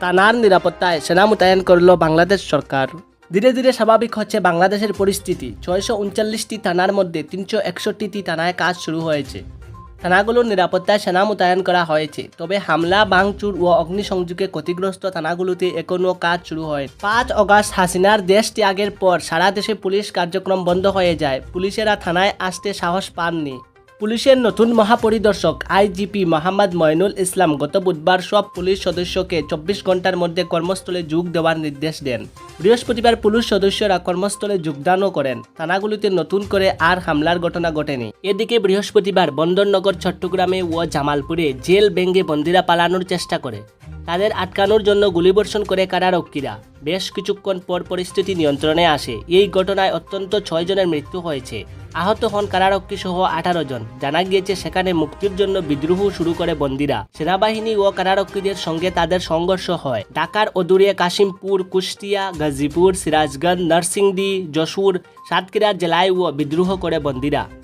থানার নিরাপত্তায় সেনা মোতায়েন করল বাংলাদেশ সরকার। ধীরে ধীরে স্বাভাবিক হচ্ছে বাংলাদেশের পরিস্থিতি। ছয়শো উনচল্লিশটি থানার মধ্যে তিনশো একষট্টিটি থানায় কাজ শুরু হয়েছে। থানাগুলোর নিরাপত্তায় সেনা মোতায়েন করা হয়েছে। তবে হামলা, ভাঙচুর ও অগ্নিসংযোগে ক্ষতিগ্রস্ত থানাগুলোতে এখনও কাজ শুরু হয় পাঁচ অগাস্ট হাসিনার দেশ ত্যাগের পর সারা দেশে পুলিশ কার্যক্রম বন্ধ হয়ে যায়। পুলিশেরা থানায় আসতে সাহস পাননি। পুলিশের নতুন মহাপরিদর্শক আইজিপি মোহাম্মদ ময়নুল ইসলাম গত বুধবার সব পুলিশ সদস্যকে চব্বিশ ঘণ্টার মধ্যে কর্মস্থলে যোগ দেওয়ার নির্দেশ দেন। বৃহস্পতিবার পুলিশ সদস্যরা কর্মস্থলে যোগদানও করেন। থানাগুলিতে নতুন করে আর হামলার ঘটনা ঘটেনি। এদিকে বৃহস্পতিবার বন্দরনগর, চট্টগ্রামে ও জামালপুরে জেল ভেঙে বন্দিরা পালানোর চেষ্টা করে। তাদের আটকানোর জন্য গুলিবর্ষণ করে কারারক্ষীরা। বেশ কিছুক্ষণ পর পরিস্থিতি নিয়ন্ত্রণে আসে। এই ঘটনায় অত্যন্ত ছয় জনের মৃত্যু হয়েছে। আহত হন কারারক্ষী সহ আঠারো জন। জানা গিয়েছে, সেখানে মুক্তির জন্য বিদ্রোহ শুরু করে বন্দিরা। সেনাবাহিনী ও কারারক্ষীদের সঙ্গে তাদের সংঘর্ষ হয়। ঢাকার অদূরে কাশিমপুর, কুষ্টিয়া, গাজীপুর, সিরাজগঞ্জ, নরসিংদী, যশোর, সাতক্ষীরা জেলায় ও বিদ্রোহ করে বন্দিরা।